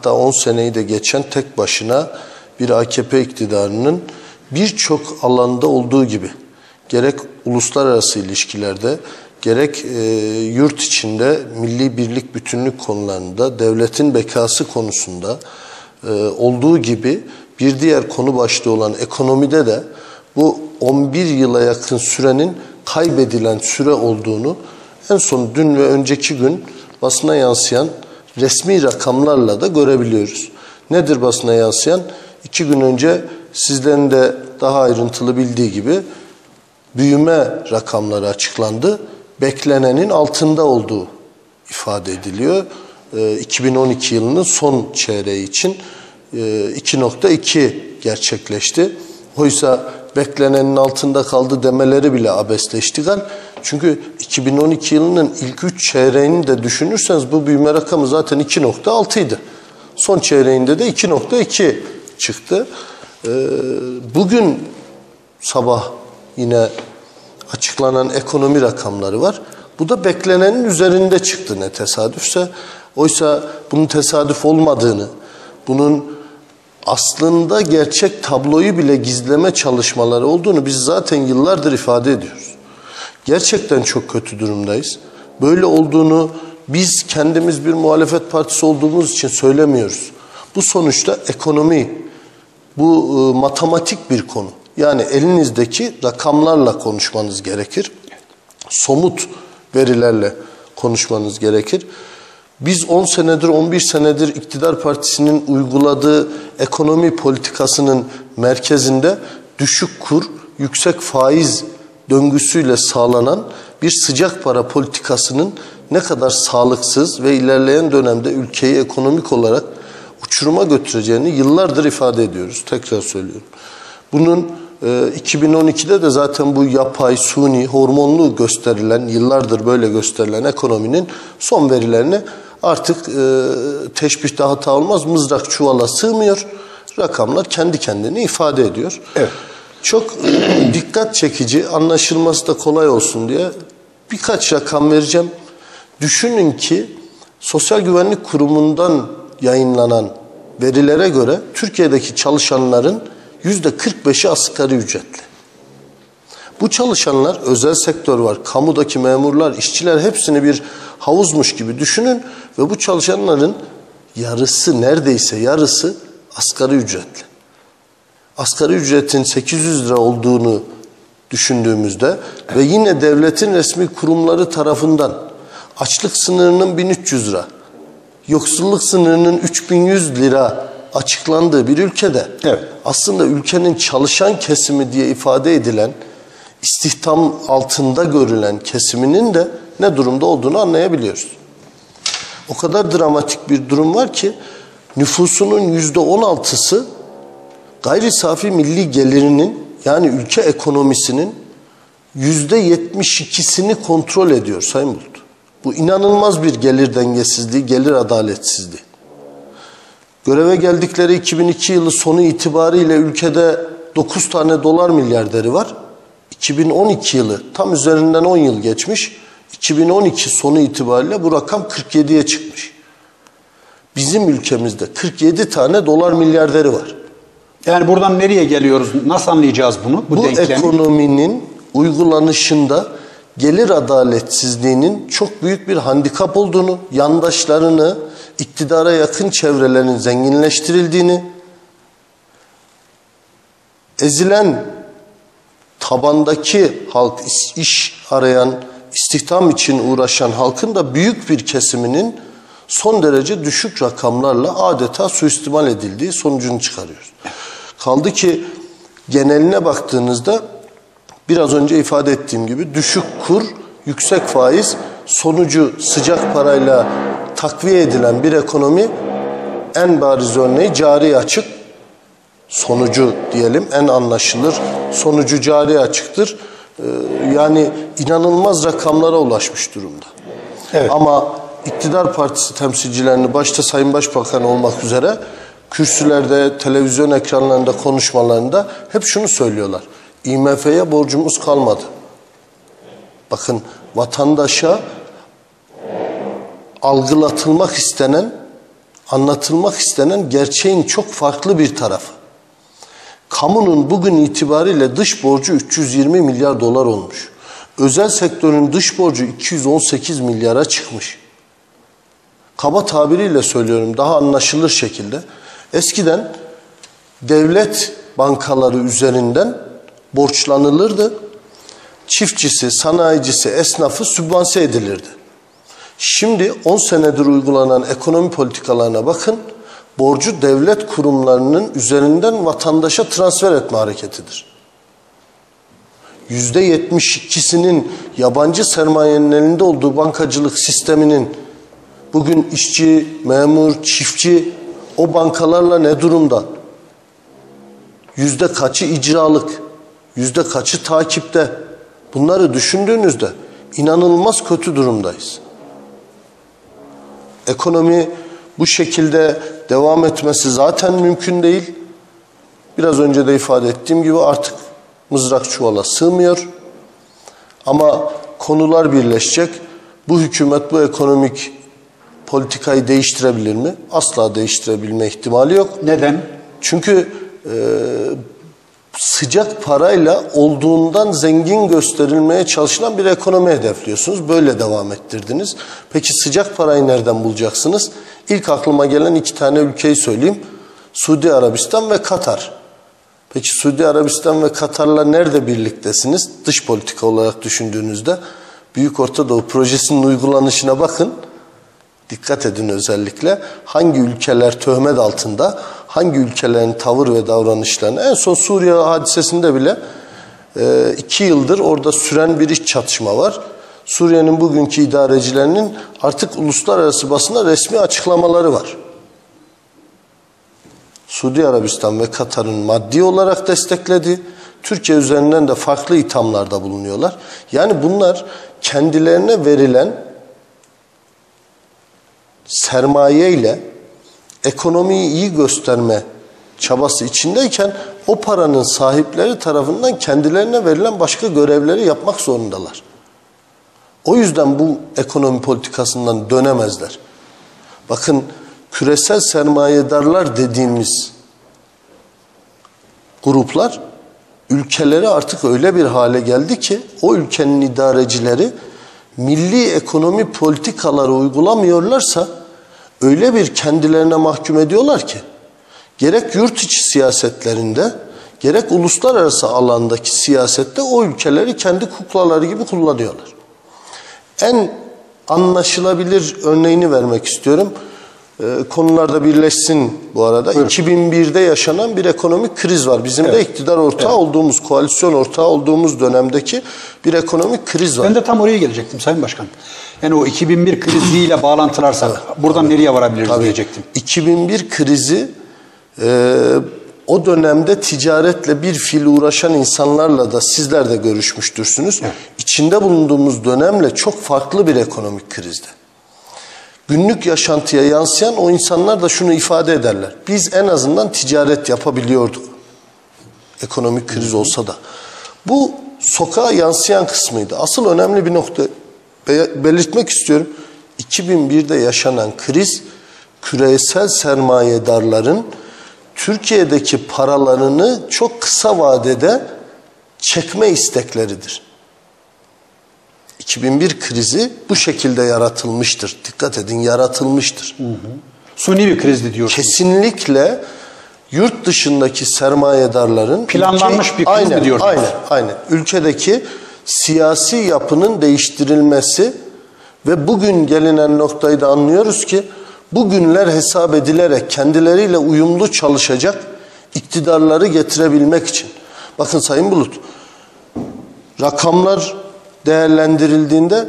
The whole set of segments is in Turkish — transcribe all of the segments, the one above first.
Hatta 10 seneyi de geçen tek başına bir AKP iktidarının birçok alanda olduğu gibi gerek uluslararası ilişkilerde gerek e, yurt içinde milli birlik bütünlük konularında devletin bekası konusunda e, olduğu gibi bir diğer konu başlığı olan ekonomide de bu 11 yıla yakın sürenin kaybedilen süre olduğunu en son dün ve önceki gün basına yansıyan resmi rakamlarla da görebiliyoruz. Nedir basına yansıyan? İki gün önce sizlerin de daha ayrıntılı bildiği gibi büyüme rakamları açıklandı. Beklenenin altında olduğu ifade ediliyor. 2012 yılının son çeyreği için 2.2 gerçekleşti. Oysa beklenenin altında kaldı demeleri bile abesle. Çünkü 2012 yılının ilk 3 çeyreğini de düşünürseniz bu büyüme rakamı zaten 2.6 idi. Son çeyreğinde de 2.2 çıktı. Ee, bugün sabah yine açıklanan ekonomi rakamları var. Bu da beklenenin üzerinde çıktı ne tesadüfse. Oysa bunun tesadüf olmadığını, bunun aslında gerçek tabloyu bile gizleme çalışmaları olduğunu biz zaten yıllardır ifade ediyoruz. Gerçekten çok kötü durumdayız. Böyle olduğunu biz kendimiz bir muhalefet partisi olduğumuz için söylemiyoruz. Bu sonuçta ekonomi, bu e, matematik bir konu. Yani elinizdeki rakamlarla konuşmanız gerekir. Somut verilerle konuşmanız gerekir. Biz 10 senedir, 11 senedir iktidar partisinin uyguladığı ekonomi politikasının merkezinde düşük kur, yüksek faiz döngüsüyle sağlanan bir sıcak para politikasının ne kadar sağlıksız ve ilerleyen dönemde ülkeyi ekonomik olarak uçuruma götüreceğini yıllardır ifade ediyoruz. Tekrar söylüyorum. Bunun e, 2012'de de zaten bu yapay, suni, hormonlu gösterilen, yıllardır böyle gösterilen ekonominin son verilerini artık e, teşbihte hata olmaz. Mızrak çuvala sığmıyor. Rakamlar kendi kendini ifade ediyor. Evet. Çok dikkat çekici, anlaşılması da kolay olsun diye birkaç rakam vereceğim. Düşünün ki Sosyal Güvenlik Kurumu'ndan yayınlanan verilere göre Türkiye'deki çalışanların yüzde 45'i asgari ücretli. Bu çalışanlar özel sektör var, kamudaki memurlar, işçiler hepsini bir havuzmuş gibi düşünün ve bu çalışanların yarısı neredeyse yarısı asgari ücretli. Asgari ücretin 800 lira olduğunu düşündüğümüzde ve yine devletin resmi kurumları tarafından açlık sınırının 1300 lira, yoksulluk sınırının 3100 lira açıklandığı bir ülkede evet. aslında ülkenin çalışan kesimi diye ifade edilen istihdam altında görülen kesiminin de ne durumda olduğunu anlayabiliyoruz. O kadar dramatik bir durum var ki nüfusunun yüzde on altısı gayri safi milli gelirinin yani ülke ekonomisinin yüzde yetmiş ikisini kontrol ediyor Sayın Bulut. Bu inanılmaz bir gelir dengesizliği, gelir adaletsizliği. Göreve geldikleri 2002 yılı sonu itibariyle ülkede 9 tane dolar milyarderi var. 2012 yılı tam üzerinden 10 yıl geçmiş. 2012 sonu itibariyle bu rakam 47'ye çıkmış. Bizim ülkemizde 47 tane dolar milyarderi var. Yani buradan nereye geliyoruz? Nasıl anlayacağız bunu? Bu, bu ekonominin uygulanışında gelir adaletsizliğinin çok büyük bir handikap olduğunu, yandaşlarını, iktidara yakın çevrelerin zenginleştirildiğini, ezilen tabandaki halk, iş arayan, istihdam için uğraşan halkın da büyük bir kesiminin son derece düşük rakamlarla adeta suistimal edildiği sonucunu çıkarıyoruz. Kaldı ki geneline baktığınızda biraz önce ifade ettiğim gibi düşük kur, yüksek faiz sonucu sıcak parayla takviye edilen bir ekonomi en bariz örneği cari açık sonucu diyelim en anlaşılır sonucu cari açıktır. Ee, yani inanılmaz rakamlara ulaşmış durumda. Evet. Ama iktidar partisi temsilcilerini başta Sayın Başbakan olmak üzere kürsülerde, televizyon ekranlarında, konuşmalarında hep şunu söylüyorlar. IMF'ye borcumuz kalmadı. Bakın vatandaşa algılatılmak istenen anlatılmak istenen gerçeğin çok farklı bir tarafı. Kamunun bugün itibariyle dış borcu 320 milyar dolar olmuş. Özel sektörün dış borcu 218 milyara çıkmış. Kaba tabiriyle söylüyorum daha anlaşılır şekilde. Eskiden devlet bankaları üzerinden borçlanılırdı. Çiftçisi, sanayicisi, esnafı sübvanse edilirdi. Şimdi 10 senedir uygulanan ekonomi politikalarına bakın. Borcu devlet kurumlarının üzerinden vatandaşa transfer etme hareketidir. %72'sinin yabancı sermayenin elinde olduğu bankacılık sisteminin bugün işçi, memur, çiftçi o bankalarla ne durumda? Yüzde kaçı icralık, yüzde kaçı takipte? Bunları düşündüğünüzde inanılmaz kötü durumdayız. Ekonomi bu şekilde devam etmesi zaten mümkün değil. Biraz önce de ifade ettiğim gibi artık mızrak çuvala sığmıyor. Ama konular birleşecek. Bu hükümet bu ekonomik politikayı değiştirebilir mi? Asla değiştirebilme ihtimali yok. Neden? Çünkü e, sıcak parayla olduğundan zengin gösterilmeye çalışılan bir ekonomi hedefliyorsunuz. Böyle devam ettirdiniz. Peki sıcak parayı nereden bulacaksınız? İlk aklıma gelen iki tane ülkeyi söyleyeyim. Suudi Arabistan ve Katar. Peki Suudi Arabistan ve Katar'la nerede birliktesiniz? Dış politika olarak düşündüğünüzde Büyük Orta Doğu projesinin uygulanışına bakın. Dikkat edin özellikle hangi ülkeler töhmet altında, hangi ülkelerin tavır ve davranışlarını en son Suriye hadisesinde bile e, iki yıldır orada süren bir iç çatışma var. Suriye'nin bugünkü idarecilerinin artık uluslararası basında resmi açıklamaları var. Suudi Arabistan ve Katar'ın maddi olarak destekledi. Türkiye üzerinden de farklı ithamlarda bulunuyorlar. Yani bunlar kendilerine verilen sermaye ile ekonomiyi iyi gösterme çabası içindeyken o paranın sahipleri tarafından kendilerine verilen başka görevleri yapmak zorundalar. O yüzden bu ekonomi politikasından dönemezler. Bakın küresel sermayedarlar dediğimiz gruplar ülkeleri artık öyle bir hale geldi ki o ülkenin idarecileri milli ekonomi politikaları uygulamıyorlarsa öyle bir kendilerine mahkum ediyorlar ki gerek yurt içi siyasetlerinde gerek uluslararası alandaki siyasette o ülkeleri kendi kuklaları gibi kullanıyorlar. En anlaşılabilir örneğini vermek istiyorum. Ee, konularda birleşsin bu arada. Buyurun. 2001'de yaşanan bir ekonomik kriz var. Bizim evet. de iktidar ortağı evet. olduğumuz, koalisyon ortağı olduğumuz dönemdeki bir ekonomik kriz var. Ben de tam oraya gelecektim Sayın Başkan. Yani o 2001 kriziyle bağlantılarsak evet. buradan Tabii. nereye varabiliriz Tabii. diyecektim. 2001 krizi e, o dönemde ticaretle bir fil uğraşan insanlarla da sizler de görüşmüştürsünüz. Evet. İçinde bulunduğumuz dönemle çok farklı bir ekonomik krizdi günlük yaşantıya yansıyan o insanlar da şunu ifade ederler. Biz en azından ticaret yapabiliyorduk. Ekonomik kriz olsa da. Bu sokağa yansıyan kısmıydı. Asıl önemli bir nokta belirtmek istiyorum. 2001'de yaşanan kriz küresel sermayedarların Türkiye'deki paralarını çok kısa vadede çekme istekleridir. 2001 krizi bu şekilde yaratılmıştır. Dikkat edin yaratılmıştır. Hı hı. Suni bir krizdi diyorsunuz. Kesinlikle yurt dışındaki sermayedarların planlanmış ülke, bir kriz aynen, mi diyorsunuz? Aynen, aynen. Ülkedeki siyasi yapının değiştirilmesi ve bugün gelinen noktayı da anlıyoruz ki bugünler hesap edilerek kendileriyle uyumlu çalışacak iktidarları getirebilmek için. Bakın Sayın Bulut, rakamlar değerlendirildiğinde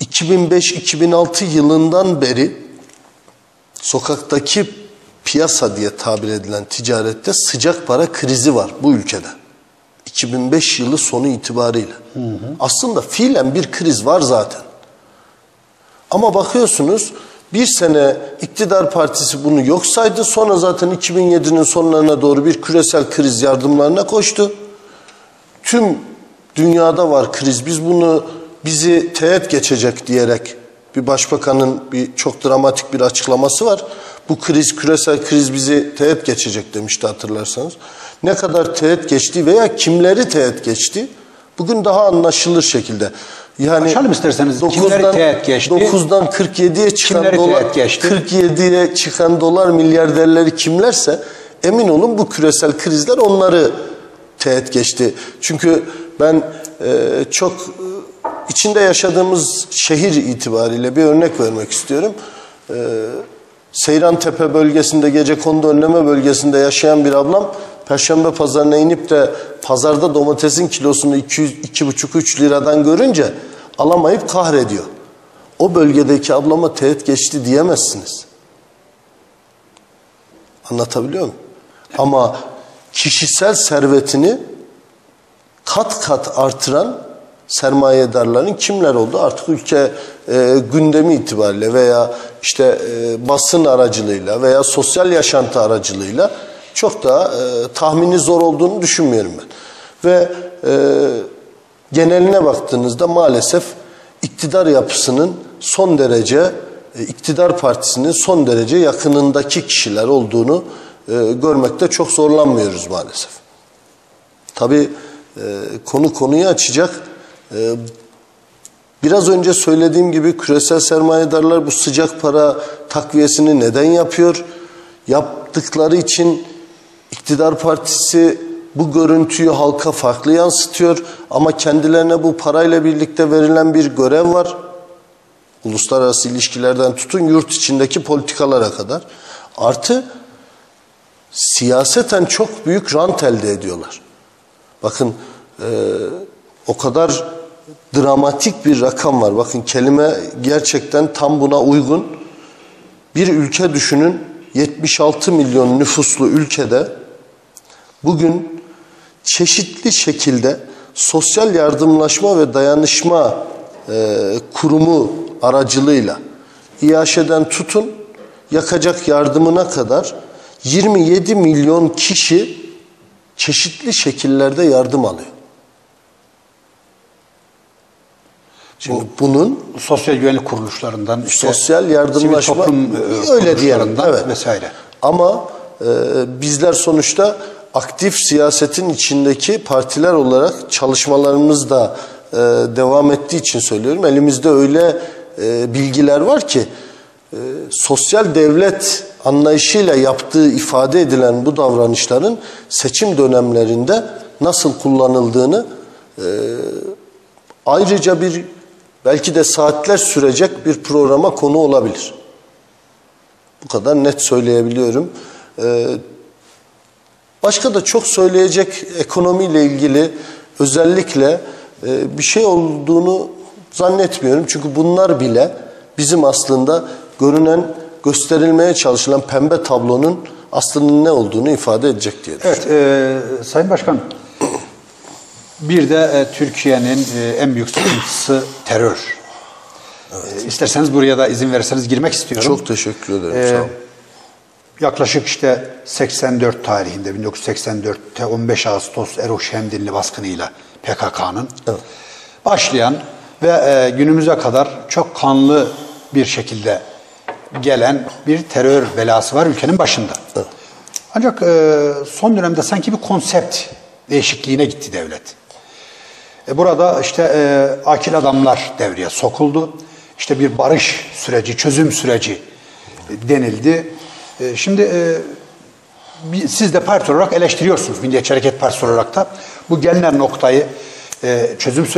2005-2006 yılından beri sokaktaki piyasa diye tabir edilen ticarette sıcak para krizi var bu ülkede. 2005 yılı sonu itibariyle. Hı hı. Aslında fiilen bir kriz var zaten. Ama bakıyorsunuz bir sene iktidar partisi bunu yok saydı. Sonra zaten 2007'nin sonlarına doğru bir küresel kriz yardımlarına koştu. Tüm dünyada var kriz. Biz bunu bizi teğet geçecek diyerek bir başbakanın bir çok dramatik bir açıklaması var. bu kriz, küresel kriz bizi teğet geçecek demişti hatırlarsanız. Ne kadar teğet geçti veya kimleri teğet geçti? Bugün daha anlaşılır şekilde. Yani Açalım isterseniz. Kimleri teğet geçti? 9'dan 47'ye çıkan Kimleri dolar, teğet geçti? 47'ye çıkan dolar milyarderleri kimlerse emin olun bu küresel krizler onları teğet geçti. Çünkü ben e, çok e, içinde yaşadığımız şehir itibariyle bir örnek vermek istiyorum. E, Seyrantepe bölgesinde gece kondu önleme bölgesinde yaşayan bir ablam Perşembe pazarına inip de pazarda domatesin kilosunu 200 2,5-3 liradan görünce alamayıp kahrediyor. O bölgedeki ablama teğet geçti diyemezsiniz. Anlatabiliyor muyum? Ama kişisel servetini kat kat artıran sermayedarların kimler oldu? Artık ülke e, gündemi itibariyle veya işte e, basın aracılığıyla veya sosyal yaşantı aracılığıyla çok da e, tahmini zor olduğunu düşünmüyorum ben. Ve e, geneline baktığınızda maalesef iktidar yapısının son derece e, iktidar partisinin son derece yakınındaki kişiler olduğunu e, görmekte çok zorlanmıyoruz maalesef. Tabii e, konu konuyu açacak. E, biraz önce söylediğim gibi küresel sermayedarlar bu sıcak para takviyesini neden yapıyor? Yaptıkları için iktidar partisi bu görüntüyü halka farklı yansıtıyor ama kendilerine bu parayla birlikte verilen bir görev var. Uluslararası ilişkilerden tutun yurt içindeki politikalara kadar. Artı siyaseten çok büyük rant elde ediyorlar. Bakın e, o kadar dramatik bir rakam var. Bakın kelime gerçekten tam buna uygun. Bir ülke düşünün 76 milyon nüfuslu ülkede bugün çeşitli şekilde sosyal yardımlaşma ve dayanışma e, kurumu aracılığıyla İAŞ'den tutun yakacak yardımına kadar 27 milyon kişi çeşitli şekillerde yardım alıyor. Şimdi bunun Sosyal güvenlik kuruluşlarından, işte sosyal yardımlaşma toplum e, öyle diyelim evet. vesaire. Ama e, bizler sonuçta aktif siyasetin içindeki partiler olarak çalışmalarımız da e, devam ettiği için söylüyorum. Elimizde öyle e, bilgiler var ki e, sosyal devlet anlayışıyla yaptığı ifade edilen bu davranışların seçim dönemlerinde nasıl kullanıldığını e, ayrıca bir belki de saatler sürecek bir programa konu olabilir. Bu kadar net söyleyebiliyorum. Ee, başka da çok söyleyecek ekonomiyle ilgili özellikle e, bir şey olduğunu zannetmiyorum. Çünkü bunlar bile bizim aslında görünen, gösterilmeye çalışılan pembe tablonun aslının ne olduğunu ifade edecek diye. Evet, e, Sayın Başkan, bir de e, Türkiye'nin e, en büyük sıkıntısı terör. E, isterseniz buraya da izin verirseniz girmek istiyorum. Çok teşekkür ederim. Ee, sağ olun. Yaklaşık işte 84 tarihinde 1984'te 15 Ağustos Erol Şemdinli baskınıyla PKK'nın Evet. başlayan ve e, günümüze kadar çok kanlı bir şekilde gelen bir terör belası var ülkenin başında. Evet. Ancak e, son dönemde sanki bir konsept değişikliğine gitti devlet. E, burada işte e, akil adamlar devreye sokuldu. İşte bir barış süreci, çözüm süreci denildi. E, şimdi e, siz de parti olarak eleştiriyorsunuz. Milliyetçi Hareket Partisi olarak da bu gelinen noktayı e, çözüm süreci